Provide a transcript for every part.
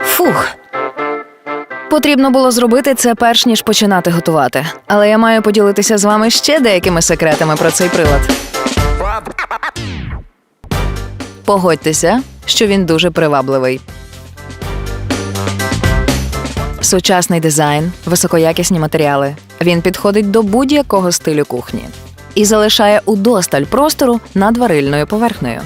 Фух. Потрібно було зробити це перш ніж починати готувати. Але я маю поділитися з вами ще деякими секретами про цей прилад. Погодьтеся, що він дуже привабливий. Сучасний дизайн, високоякісні матеріали. Він підходить до будь-якого стилю кухні і залишає удосталь простору над варильною поверхнею.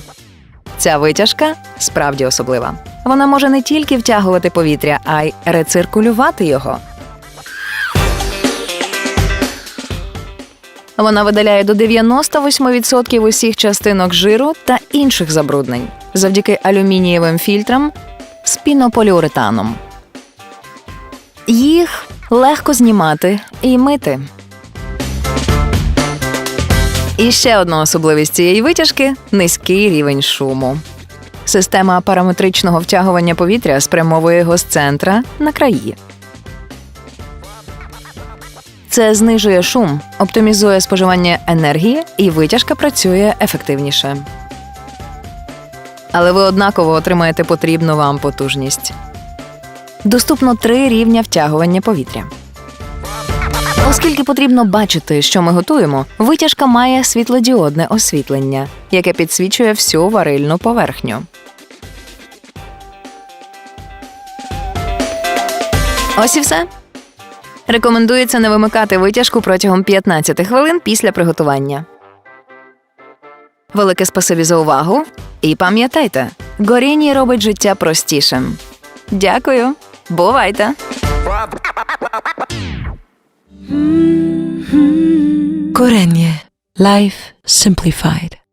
Ця витяжка справді особлива. Вона може не тільки втягувати повітря, а й рециркулювати його. Вона видаляє до 98% усіх частинок жиру та інших забруднень завдяки алюмінієвим фільтрам з пінополіуретаном. Їх легко знімати і мити. І ще одна особливість цієї витяжки низький рівень шуму. Система параметричного втягування повітря спрямовує його з центра на краї. Це знижує шум, оптимізує споживання енергії, і витяжка працює ефективніше. Але ви однаково отримаєте потрібну вам потужність. Доступно три рівня втягування повітря. Оскільки потрібно бачити, що ми готуємо, витяжка має світлодіодне освітлення, яке підсвічує всю варильну поверхню. Ось і все. Рекомендується не вимикати витяжку протягом 15 хвилин після приготування. Велике спасибі за увагу. І пам'ятайте, горіння робить життя простішим. Дякую. Бувайте! Gorenje. Life Simplified.